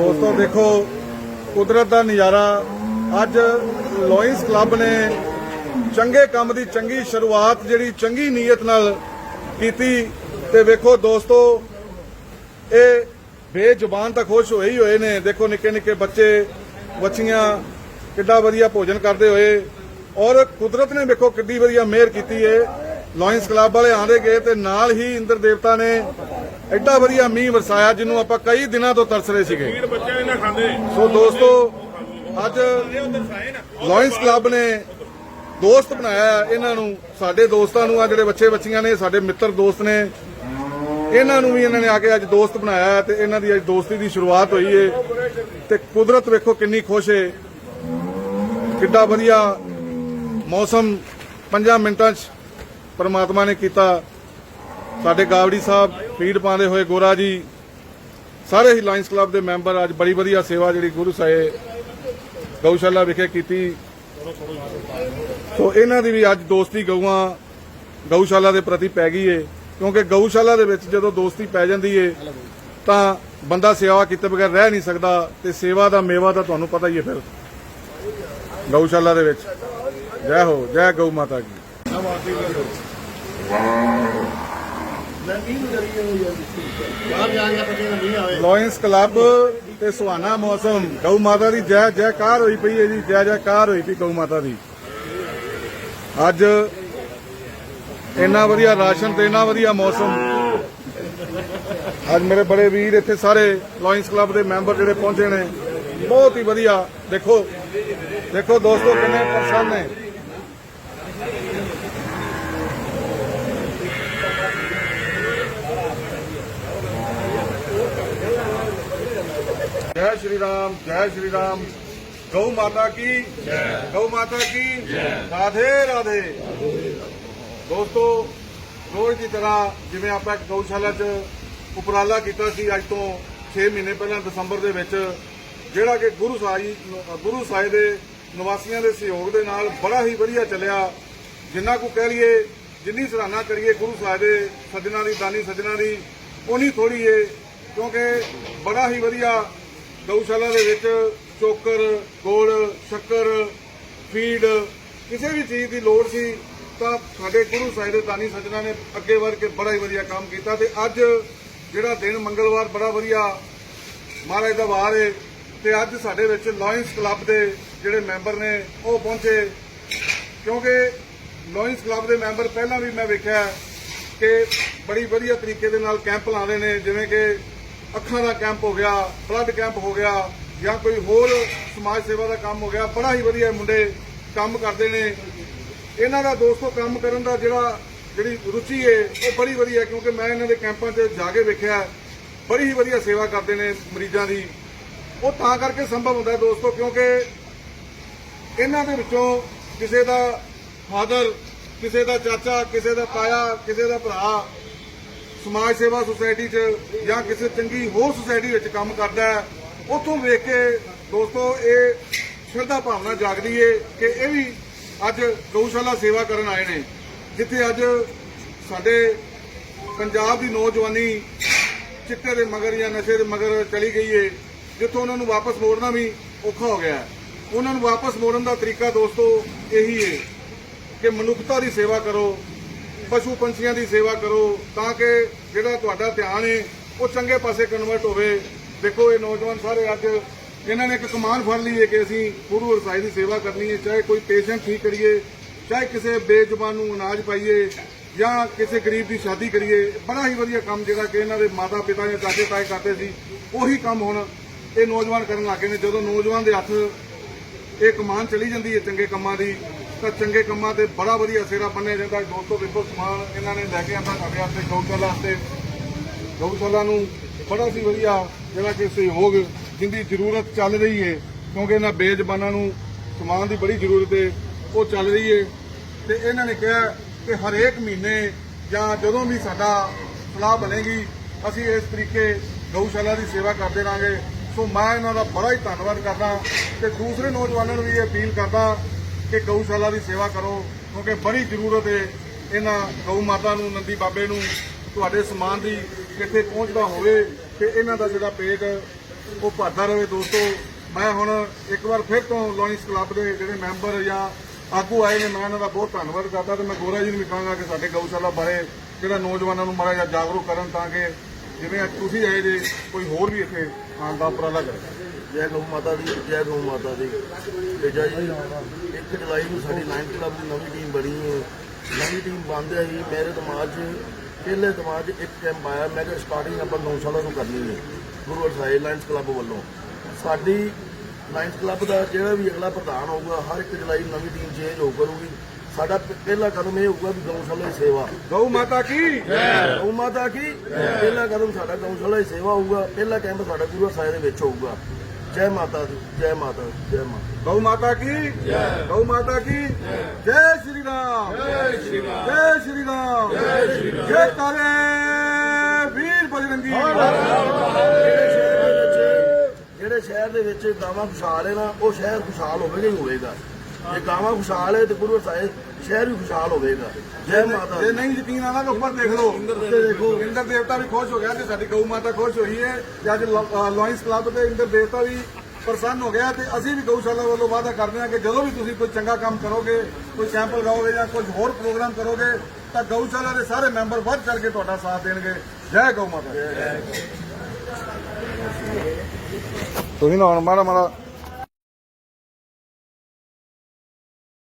ਦੋਸਤੋ, ਦੇਖੋ, ਕੁਦਰਤ ਦਾ ਨਜ਼ਾਰਾ। ਅੱਜ ਲੋਇੰਸ ਕਲੱਬ ਨੇ ਚੰਗੇ ਕੰਮ ਦੀ ਚੰਗੀ ਸ਼ੁਰੂਆਤ, ਜਿਹੜੀ ਚੰਗੀ ਨੀਅਤ ਨਾਲ ਕੀਤੀ। ਤੇ ਵੇਖੋ ਦੋਸਤੋ, ਇਹ ਬੇਜ਼ੁਬਾਨ ਤਾਂ ਖੁਸ਼ ਹੋਏ ਹੀ ਹੋਏ ਨੇ। ਦੇਖੋ ਨਿੱਕੇ ਨਿੱਕੇ ਬੱਚੇ ਬੱਚੀਆਂ ਕਿੱਡਾ ਵਧੀਆ ਭੋਜਨ ਕਰਦੇ ਹੋਏ। ਔਰ ਕੁਦਰਤ ਨੇ ਵੇਖੋ ਕਿੱਡੀ ਵਧੀਆ ਮਿਹਰ ਕੀਤੀ ਏ। ਲਾਇੰਸ ਕਲੱਬ ਵਾਲੇ ਆਂਦੇ ਗਏ ਤੇ ਨਾਲ ਹੀ ਇੰਦਰ ਦੇਵਤਾ ਨੇ ਐਡਾ ਵਧੀਆ ਮੀਂਹ ਵਰਸਾਇਆ ਜਿਹਨੂੰ ਆਪਾਂ ਕਈ ਦਿਨਾਂ ਤੋਂ ਤਰਸ ਰਹੇ ਸੀਗੇ। ਵੀਰ ਬੱਚੇ ਇਹਨਾਂ ਖਾਂਦੇ। ਸੋ ਦੋਸਤੋ ਅੱਜ ਲਾਇਨਸ ਕਲੱਬ ਨੇ ਦੋਸਤ ਬਣਾਇਆ ਇਹਨਾਂ ਨੂੰ ਸਾਡੇ ਦੋਸਤਾਂ ਨੂੰ ਆ ਜਿਹੜੇ ਬੱਚੇ ਬੱਚੀਆਂ ਨੇ ਸਾਡੇ ਮਿੱਤਰ ਦੋਸਤ ਨੇ। ਇਹਨਾਂ ਨੂੰ ਵੀ ਇਹਨਾਂ ਨੇ ਆ ਕੇ ਅੱਜ ਦੋਸਤ ਬਣਾਇਆ ਤੇ ਇਹਨਾਂ ਦੀ ਅੱਜ ਦੋਸਤੀ ਦੀ ਸ਼ੁਰੂਆਤ ਹੋਈ ਏ। ਤੇ ਕੁਦਰਤ ਵੇਖੋ ਕਿੰਨੀ ਖੁਸ਼ ਏ। ਕਿੱਡਾ ਵਧੀਆ ਮੌਸਮ 5 ਮਿੰਟਾਂ 'ਚ ਪਰਮਾਤਮਾ ਨੇ ਕੀਤਾ। ਸਾਡੇ ਗਾਵੜੀ ਸਾਹਿਬ ਪੀੜ ਪਾਉਂਦੇ ਹੋਏ ਗੋਰਾ ਜੀ, ਸਾਰੇ ਹੀ ਲਾਇਨਸ ਕਲੱਬ ਦੇ ਮੈਂਬਰ ਅੱਜ ਬੜੀ ਵਧੀਆ ਸੇਵਾ ਜਿਹੜੀ ਗੁਰੂ ਸਾਹਿਬ ਗਊਸ਼ਾਲਾ ਵਿਖੇ ਕੀਤੀ। ਸੋ ਇਹਨਾਂ ਦੀ ਵੀ ਅੱਜ ਦੋਸਤੀ ਗਊਆਂ ਗਊਸ਼ਾਲਾ ਦੇ ਪ੍ਰਤੀ ਪੈ ਗਈ ਏ, ਕਿਉਂਕਿ ਗਊਸ਼ਾਲਾ ਦੇ ਵਿੱਚ ਜਦੋਂ ਦੋਸਤੀ ਪੈ ਜਾਂਦੀ ਏ, ਤਾਂ ਬੰਦਾ ਸੇਵਾ ਕੀਤੇ ਬਗੈਰ ਰਹਿ ਨਹੀਂ ਸਕਦਾ ਤੇ ਸੇਵਾ ਦਾ ਮੇਵਾ ਤਾਂ ਤੁਹਾਨੂੰ ਪਤਾ ਹੀ ਹੈ ਫਿਰ। ਗਊਸ਼ਾਲਾ ਦੇ ਵਿੱਚ। ਜੈ ਹੋ, ਜੈ ਗਊ ਮਾਤਾ ਕੀ। ਬਾਹਰ ਕਲੱਬ ਤੇ ਸੁਹਾਣਾ ਮੌਸਮ। ਗਊ ਮਾਤਾ ਦੀ ਜੈ, ਜੈਕਾਰ ਹੋਈ ਪਈ ਹੈ ਜੀ, ਜੈ, ਜੈਕਾਰ ਹੋਈ ਪਈ ਗਊ ਮਾਤਾ ਦੀ। ਅੱਜ ਇੰਨਾ ਵਧੀਆ ਰਾਸ਼ਨ ਤੇ ਇੰਨਾ ਵਧੀਆ ਮੌਸਮ। ਅੱਜ ਮੇਰੇ ਬੜੇ ਵੀਰ ਇੱਥੇ ਸਾਰੇ ਲਾਇਨਸ ਕਲੱਬ ਦੇ ਮੈਂਬਰ ਜਿਹੜੇ ਪਹੁੰਚੇ ਨੇ। ਬਹੁਤ ਹੀ ਵਧੀਆ। ਦੇਖੋ ਦੇਖੋ ਦੋਸਤੋ ਕਿੰਨੇ ਪ੍ਰਸੰਨ ਨੇ। ਜੈ ਸ਼੍ਰੀ ਰਾਮ ਜੈ ਸ਼੍ਰੀ ਰਾਮ। ਗਊ ਮਾਤਾ ਕੀ? ਜੈ। ਗਊ ਮਾਤਾ ਕੀ? ਜੈ। ਰਾਧੇ ਰਾਧੇ। ਦੋਸਤੋ ਰੋਜ਼ ਦੀ ਤਰ੍ਹਾਂ ਜਿਵੇਂ ਆਪਾਂ ਇੱਕ ਗਊਸ਼ਾਲਾ 'ਚ ਉਪਰਾਲਾ ਕੀਤਾ ਸੀ ਅੱਜ ਤੋਂ 6 ਮਹੀਨੇ ਪਹਿਲਾਂ ਦਸੰਬਰ ਦੇ ਵਿੱਚ ਜਿਹੜਾ ਕਿ ਗੁਰੂ ਸਾਹਿਬ ਗੁਰੂ ਸਾਹਿਬ ਦੇ ਨਿਵਾਸੀਆਂ ਦੇ ਸਹਿਯੋਗ ਦੇ ਨਾਲ ਬੜਾ ਹੀ ਵਧੀਆ ਚੱਲਿਆ। ਜਿੰਨਾ ਕੋ ਕਹਿ ਲਈਏ ਜਿੰਨੀ ਸਰਾਹਨਾ ਕਰੀਏ ਗੁਰੂ ਸਾਹਿਬ ਦੇ ਸੱਜਣਾ ਦੀ ਦਾਨੀ ਸੱਜਣਾ ਦੀ ਉਨੀ ਥੋੜੀ ਏ ਕਿਉਂਕਿ ਬੜਾ ਹੀ ਵਧੀਆ ਗਊਸ਼ਾਲਾ ਦੇ ਵਿੱਚ ਚੋਕਰ, ਗੋਲ, ਸ਼ੱਕਰ, ਫੀਡ, ਕਿਸੇ ਵੀ ਚੀਜ਼ ਦੀ ਲੋੜ ਸੀ, ਤਾਂ ਸਾਡੇ ਗੁਰੂ ਸਾਹਿਬ ਦੇ ਦਾਨੀ ਸੱਜਣਾ ਨੇ ਅੱਗੇ ਵਧ ਕੇ ਬੜਾ ਹੀ ਵਧੀਆ ਕੰਮ ਕੀਤਾ ਤੇ ਅੱਜ ਜਿਹੜਾ ਦਿਨ ਮੰਗਲਵਾਰ ਬੜਾ ਵਧੀਆ ਮਹਾਰਾਜ ਦਾ ਵਾਰ ਹੈ ਤੇ ਅੱਜ ਸਾਡੇ ਵਿੱਚ ਲਾਇਨਸ ਕਲੱਬ ਦੇ ਜਿਹੜੇ ਮੈਂਬਰ ਨੇ, ਉਹ ਪਹੁੰਚੇ। ਕਿਉਂਕਿ ਲਾਇਨਸ ਕਲੱਬ ਦੇ ਮੈਂਬਰ ਪਹਿਲਾਂ ਵੀ ਮੈਂ ਵੇਖਿਆ ਕਿ ਬੜੀ ਵਧੀਆ ਤਰੀਕੇ ਦੇ ਨਾਲ ਕੈਂਪ ਲਾਉਂਦੇ ਨੇ, ਜਿਵੇਂ ਕਿ ਅੱਖਾਂ ਦਾ ਕੈਂਪ ਹੋ ਗਿਆ ਬਲੱਡ ਕੈਂਪ ਹੋ ਗਿਆ, ਜਾਂ ਕੋਈ ਹੋਰ ਸਮਾਜ ਸੇਵਾ ਦਾ ਕੰਮ ਹੋ ਗਿਆ, ਬੜਾ ਹੀ ਵਧੀਆ ਮੁੰਡੇ ਕੰਮ ਕਰਦੇ ਨੇ। ਇਹਨਾਂ ਦਾ ਦੋਸਤੋ ਕੰਮ ਕਰਨ ਦਾ ਜਿਹੜਾ ਜਿਹੜੀ ਰੁਚੀ ਹੈ ਉਹ ਬੜੀ ਵਧੀਆ, ਕਿਉਂਕਿ ਮੈਂ ਇਹਨਾਂ ਦੇ ਕੈਂਪਾਂ 'ਚ ਜਾ ਕੇ ਵੇਖਿਆ, ਬੜੀ ਹੀ ਵਧੀਆ ਸੇਵਾ ਕਰਦੇ ਨੇ ਮਰੀਜ਼ਾਂ ਦੀ। ਉਹ ਤਾਂ ਕਰਕੇ ਸੰਭਵ ਹੁੰਦਾ ਦੋਸਤੋ, ਕਿਉਂਕਿ ਇਹਨਾਂ ਦੇ ਵਿੱਚੋਂ ਕਿਸੇ ਦਾ ਫਾਦਰ, ਕਿਸੇ ਦਾ ਚਾਚਾ, ਕਿਸੇ ਦਾ ਤਾਇਆ, ਕਿਸੇ ਦਾ ਭਰਾ ਸਮਾਜ ਸੇਵਾ ਸੁਸਾਇਟੀ 'ਚ ਜਾਂ ਕਿਸੇ ਚੰਗੀ ਹੋਰ ਸੁਸਾਇਟੀ ਵਿੱਚ ਕੰਮ ਕਰਦਾ ਹੈ, ਉੱਥੋਂ ਵੇਖ ਕੇ ਦੋਸਤੋ, ਇਹ ਸ਼ਰਧਾ ਭਾਵਨਾ ਜਾਗਦੀ ਏ ਕਿ ਇਹ ਵੀ ਅੱਜ ਗਊਸ਼ਾਲਾ ਸੇਵਾ ਕਰਨ ਆਏ ਨੇ, ਜਿੱਥੇ ਅੱਜ ਸਾਡੇ ਪੰਜਾਬ ਦੀ ਨੌਜਵਾਨੀ ਚਿੱਟੇ ਦੇ ਮਗਰ ਜਾਂ ਨਸ਼ੇ ਦੇ ਮਗਰ ਚਲੀ ਗਈ ਏ, ਜਿੱਥੋਂ ਉਹਨਾਂ ਨੂੰ ਵਾਪਸ ਮੋੜਨਾ ਵੀ ਔਖਾ ਹੋ ਗਿਆ ਉਹਨਾਂ ਨੂੰ ਵਾਪਸ ਮੋੜਨ ਦਾ ਤਰੀਕਾ ਦੋਸਤੋ ਇਹੀ ਏ ਕਿ ਮਨੁੱਖਤਾ ਦੀ ਸੇਵਾ ਕਰੋ ਪਸ਼ੂ ਪੰਛੀਆਂ ਦੀ ਸੇਵਾ ਕਰੋ ਤਾਂ ਕਿ ਜਿਹੜਾ ਤੁਹਾਡਾ ਧਿਆਨ ਹੈ ਉਹ ਚੰਗੇ ਪਾਸੇ ਕਨਵਰਟ ਹੋਵੇ। ਦੇਖੋ, ਇਹ ਨੌਜਵਾਨ ਸਾਰੇ ਅੱਜ ਇਹਨਾਂ ਨੇ ਇੱਕ ਕਮਾਨ ਫੜ ਲਈ ਹੈ ਕਿ ਅਸੀਂ ਗੁਰੂ ਰਸਾਈ ਦੀ ਸੇਵਾ ਕਰਨੀ ਹੈ ਚਾਹੇ ਕੋਈ ਪੇਸ਼ੈਂਟ ਠੀਕ ਕਰੀਏ, ਚਾਹੇ ਕਿਸੇ ਬੇਜ਼ੁਬਾਨ ਨੂੰ ਅਨਾਜ ਪਾਈਏ ਜਾਂ ਕਿਸੇ ਗਰੀਬ ਦੀ ਸ਼ਾਦੀ ਕਰੀਏ, ਬੜਾ ਹੀ ਵਧੀਆ ਕੰਮ ਜਿਹੜਾ ਕਿ ਇਹਨਾਂ ਦੇ ਮਾਤਾ ਪਿਤਾ ਜਾਂ ਚਾਚੇ ਤਾਏ ਕਰਦੇ ਸੀ, ਉਹੀ ਕੰਮ ਹੁਣ ਇਹ ਨੌਜਵਾਨ ਕਰਨ ਲੱਗੇ ਨੇ। ਜਦੋਂ ਨੌਜਵਾਨ ਦੇ ਹੱਥ ਇਹ ਕਮਾਨ ਚਲੀ ਜਾਂਦੀ ਹੈ ਚੰਗੇ ਕੰਮਾਂ ਦੀ ਤਾਂ ਚੰਗੇ ਕੰਮਾਂ ਤੇ ਬੜਾ ਵਧੀਆ ਸਿਹਰਾ ਬੰਨਿਆ ਜਾਂਦਾ। ਹੈ। ਦੋਸਤੋ ਵੇਖੋ ਸਮਾਨ ਇਹਨਾਂ ਨੇ ਲੈ ਕੇ ਆਂਦਾ ਸਾਡੇ ਵਾਸਤੇ, ਗਊਸ਼ਾਲਾ ਵਾਸਤੇ। ਗਊਸ਼ਾਲਾ ਨੂੰ ਬੜਾ ਸੀ ਵਧੀਆ, ਜਿਹੜਾ ਕਿ ਸਹਿਯੋਗ ਜਿੰਦੀ ਜ਼ਰੂਰਤ ਚੱਲ ਰਹੀ ਹੈ ਕਿਉਂਕਿ ਇਹਨਾਂ ਬੇਜ਼ਬਾਨਾਂ ਨੂੰ ਸਮਾਨ ਦੀ ਬੜੀ ਜ਼ਰੂਰਤ ਹੈ ਉਹ ਚੱਲ ਰਹੀ ਹੈ ਤੇ ਇਹਨਾਂ ਨੇ ਕਿਹਾ ਕਿ ਹਰੇਕ ਮਹੀਨੇ ਜਾਂ ਜਦੋਂ ਵੀ ਸਾਡਾ ਸਲਾਹ ਬਣੇਗੀ, ਅਸੀਂ ਇਸ ਤਰੀਕੇ ਗਊਸ਼ਾਲਾ ਦੀ ਸੇਵਾ ਕਰਦੇ ਰਾਂਗੇ ਸੋ ਮੈਂ ਇਹਨਾਂ ਦਾ ਬੜਾ ਹੀ ਧੰਨਵਾਦ ਕਰਦਾ ਤੇ ਦੂਸਰੇ ਨੌਜਵਾਨਾਂ ਨੂੰ ਵੀ ਇਹ ਅਪੀਲ ਕਰਦਾ ਕਿ ਗਊਸ਼ਾਲਾ ਦੀ ਸੇਵਾ ਕਰੋ, ਕਿਉਂਕਿ ਬੜੀ ਜ਼ਰੂਰਤ ਹੈ ਇਹਨਾਂ ਗਊ ਮਾਤਾ ਨੂੰ, ਨੰਦੀ ਬਾਬੇ ਨੂੰ, ਤੁਹਾਡੇ ਸਮਾਨ ਦੀ ਕਿੱਥੇ ਪਹੁੰਚਦਾ ਹੋਵੇ ਤੇ ਇਹਨਾਂ ਦਾ ਜਿਹੜਾ ਪੇਟ ਉਹ ਭਰਦਾ ਰਹੇ ਦੋਸਤੋ। ਮੈਂ ਹੁਣ ਇੱਕ ਵਾਰ ਫਿਰ ਤੋਂ ਲੋਇੰਸ ਕਲੱਬ ਦੇ ਜਿਹੜੇ ਮੈਂਬਰ ਜਾਂ ਆਗੂ ਆਏ ਨੇ, ਮੈਂ ਇਹਨਾਂ ਦਾ ਬਹੁਤ ਧੰਨਵਾਦ ਕਰਦਾ ਤੇ ਮੈਂ ਗੋਰਾ ਜੀ ਨੂੰ ਵੀ ਕਹਾਂਗਾ ਕਿ ਸਾਡੇ ਗਊਸ਼ਾਲਾ ਬਾਰੇ ਜਿਹੜਾ ਨੌਜਵਾਨਾਂ ਨੂੰ ਮਾਰਾ ਜਿਹਾ ਜਾਗਰੂਕ ਕਰਨ ਤਾਂ ਕਿ ਜਿਵੇਂ ਅੱਜ ਤੁਸੀਂ ਆਏ ਜੇ, ਕੋਈ ਹੋਰ ਵੀ ਇੱਥੇ ਆਉਣ ਦਾ ਉਪਰਾਲਾ ਕਰੇ। ਜੈ ਗਊ ਮਾਤਾ ਦੀ ਜੈ ਗਊ ਮਾਤਾ ਦੀ। ਤੇ ਜੈ ਜੀ 1 ਜੁਲਾਈ ਨੂੰ ਸਾਡੀ ਲਾਇਨ ਕਲੱਬ ਦੀ ਨਵੀਂ ਟੀਮ ਬਣੀ ਹੈ। ਨਵੀਂ ਟੀਮ ਬਣਦੇ ਹੀ ਮੇਰੇ ਦਿਮਾਗ 'ਚ ਪਹਿਲੇ ਦਿਮਾਗ 'ਚ ਇੱਕ ਕੈਂਪ ਆਇਆ। ਮੈਂ ਕਿ ਸਟਾਰਟਿੰਗ ਆਪਾਂ ਗਊਸ਼ਾਲਾ ਤੋਂ ਕਰਨੀ ਹੈ ਗੁਰੂ ਅਰਸਾਈ ਲਾਇਨਸ ਕਲੱਬ ਵੱਲੋਂ। ਸਾਡੀ ਲਾਇਨਸ ਕਲੱਬ ਦਾ ਜਿਹੜਾ ਵੀ ਅਗਲਾ ਪ੍ਰਧਾਨ ਹੋਊਗਾ ਹਰ 1 ਜੁਲਾਈ ਨਵੀਂ ਟੀਮ ਚੇਂਜ ਹੋ ਕਰੂਗੀ। ਸਾਡਾ ਪਹਿਲਾ ਕਦਮ ਇਹ ਹੋਊਗਾ ਵੀ ਗਊਸ਼ਾਲਾ ਦੀ ਸੇਵਾ। ਗਊ ਮਾਤਾ ਕੀ? ਗਊ ਮਾਤਾ ਕੀ? ਪਹਿਲਾ ਕਦਮ ਸਾਡਾ ਗਊਸ਼ਾਲਾ ਦੀ ਸੇਵਾ ਹੋਊਗਾ। ਪਹਿਲਾ ਕੈਂਪ ਸਾਡਾ ਗੁਰੂ ਸਾਹਿਬ ਦੇ ਵਿੱਚ ਹੋਊਗਾ। ਜੈ ਮਾਤਾ ਦੀ ਜੈ ਮਾਤਾ ਦੀ, ਜੈ ਮਾਤਾ ਗਊ ਮਾਤਾ ਕੀ ਜੈ ਗਊ ਮਾਤਾ ਕੀ ਜੈ ਸ਼੍ਰੀ ਰਾਮ ਜੈ ਸ਼੍ਰੀ ਰਾਮ ਜੈ ਸ਼੍ਰੀ ਰਾਮ ਜੈ ਸ਼੍ਰੀ ਰਾਮ ਜੈ ਤਾਰੇ ਵੀਰ ਬਜਰੰਗੀ ਜਿਹੜੇ ਸ਼ਹਿਰ ਦੇ ਵਿੱਚ ਜਿਹੜੇ ਸ਼ਹਿਰ ਦੇ ਵਿੱਚ ਗਾਵਾਂ ਖੁਸ਼ਹਾਲ ਹੈ ਨਾ ਉਹ ਸ਼ਹਿਰ ਖੁਸ਼ਹਾਲ ਹੋਵੇਗਾ ਹੀ ਹੋਵੇਗਾ। ਜੇ ਗਾਵਾਂ ਖੁਸ਼ਹਾਲ ਹੈ ਤੇ ਗੁਰੂ ਸਾਹਿਬ ਸ਼ਹਿਰ ਵੀ ਖੁਸ਼ਹਾਲ ਹੋਵੇਗਾ। ਜੈ ਮਾਤਾ ਜੇ ਦੀ ਨਹੀਂ ਯਕੀਨ ਆਣਾ ਤਾਂ ਉੱਪਰ ਦੇਖ ਲਓ। ਉੱਤੇ ਦੇਖੋ ਇੰਦਰ ਦੇਵਤਾ ਵੀ ਖੁਸ਼ ਹੋ ਗਿਆ ਤੇ ਸਾਡੀ ਗਊ ਮਾਤਾ ਖੁਸ਼ ਹੋਈ ਹੈ ਤੇ ਅੱਜ ਲੋਇੰਸ ਕਲੱਬ ਤੇ ਇੰਦਰ ਦੇਵਤਾ ਵੀ ਪ੍ਰਸੰਨ ਹੋ ਗਿਆ ਤੇ ਅਸੀਂ ਵੀ ਗਊਸ਼ਾਲਾ ਵੱਲੋਂ ਵਾਅਦਾ ਕਰਦੇ ਹਾਂ ਕਿ ਜਦੋਂ ਵੀ ਤੁਸੀਂ ਕੋਈ ਚੰਗਾ ਕੰਮ ਕਰੋਗੇ ਕੋਈ ਕੈਂਪ ਲਗਾਓਗੇ ਜਾਂ ਕੁਝ ਹੋਰ ਪ੍ਰੋਗਰਾਮ ਕਰੋਗੇ ਤਾਂ ਗਊਸ਼ਾਲਾ ਦੇ ਸਾਰੇ ਮੈਂਬਰ ਵੱਧ ਚੜ ਕੇ ਤੁਹਾਡਾ ਸਾਥ ਦੇਣਗੇ। ਜੈ ਗਊ ਮਾਤਾ ਤੁਸੀਂ ਨਾ ਮਾੜਾ ਮਾੜਾ